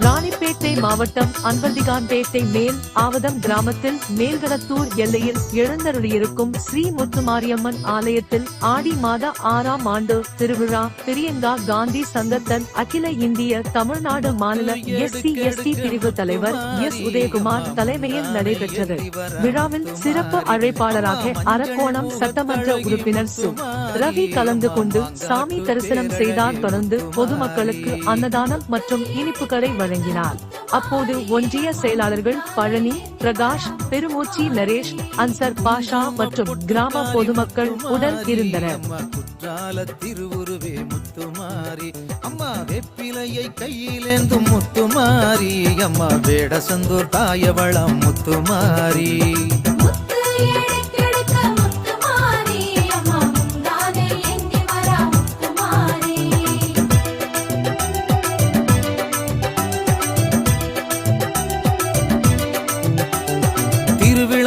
ராணிப்பேட்டை மாவட்டம் அன்பதிகான்பேட்டை மேல் ஆவதம் கிராமத்தில் மேல்கடத்தூர் எல்லையில் எழுந்தருளியிருக்கும் ஸ்ரீ முத்துமாரியம்மன் ஆலயத்தில் ஆடி மாத ஆறாம் ஆண்டு திருவிழா பிரியங்கா காந்தி சங்கத்தன் அகில இந்திய தமிழ்நாடு மாநில எஸ்சி எஸ்டி பிரிவு தலைவர் எஸ் உதயகுமார் தலைமையில் நடைபெற்றது. விழாவில் சிறப்பு அழைப்பாளராக அரக்கோணம் சட்டமன்ற உறுப்பினர் சு. ரவி கலந்து கொண்டு சாமி தரிசனம் செய்தார் தொடர்ந்து பொதுமக்களுக்கு அன்னதானம் மற்றும் இனிப்புகளை வழங்கினார். அப்போது ஒன்றிய செயலாளர்கள் பழனி பிரகாஷ் பெருமூச்சி நரேஷ் அன்சர் பாஷா மற்றும் கிராம பொதுமக்கள் உடன் இருந்தனர். அம்மா குற்றால திருவுருவே முத்துமாரி அம்மா வெப்பிலையை கையிலேந்தும் முத்துமாரி அம்மா வேடசந்தூர் தாயவளம் முத்துமாரி.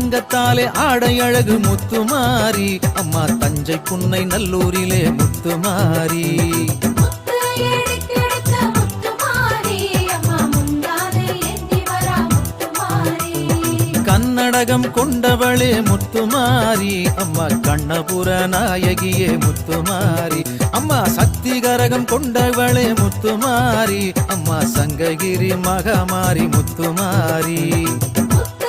தங்கத்தாலே ஆடை அழகு முத்துமாரி. அம்மா தஞ்சை புன்னை நல்லூரிலே முத்துமாரி. கன்னடகம் கொண்டவளே முத்துமாரி. அம்மா கண்ணபுர நாயகியே முத்துமாரி. அம்மா சக்தி கரகம் கொண்டவளே முத்துமாரி. அம்மா சங்ககிரி மகமாரி முத்துமாரி. முத்து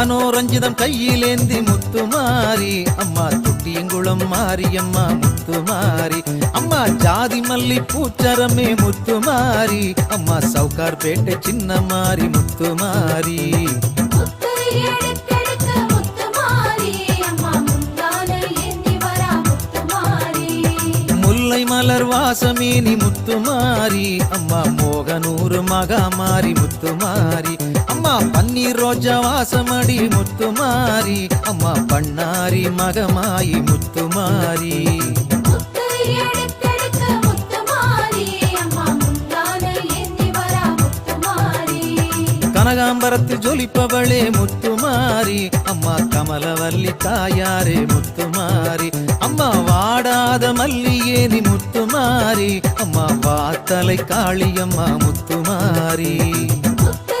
மனோரஞ்சிதம் கையிலேந்தி முத்துமாரி அம்மா துட்டியங்குளம் மாரியம்மா முத்துமாரி அம்மா ஜாதி மல்லி பூச்சரமே முத்துமாரி அம்மா சவுகார் பேட்டை முத்து எடுக்கெடுக்க முத்துமாரி மலர் வாசமேனி முத்துமாரி அம்மா மோகனூர் மகாமாரி முத்துமாரி அம்மா பன்னீர் ரோஜா வாசமடி முத்துமாரி அம்மா பண்ணாரி மகமாயி முத்துமாரி கனகாம்பரத்தில் ஜொலிப்பவளே முத்துமாரி அம்மா கமலவல்லி தாயாரே முத்துமாரி அம்மா வாடாத மல்லியேனி முத்துமாரி அம்மா வாத்தலை காளியம்மா முத்துமாரி முத்து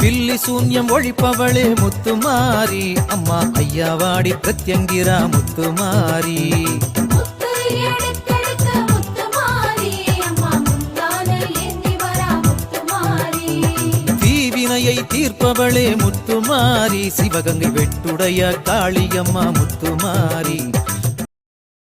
பில்லி சூன்யம் ஒழிப்பவளே முத்துமாரி. அம்மா ஐயாவாடி பிரத்யங்கிரா முத்துமாரி. தீவினையை தீர்ப்பவளே முத்துமாரி. சிவகங்கை வெட்டுடைய காளியம்மா முத்துமாரி.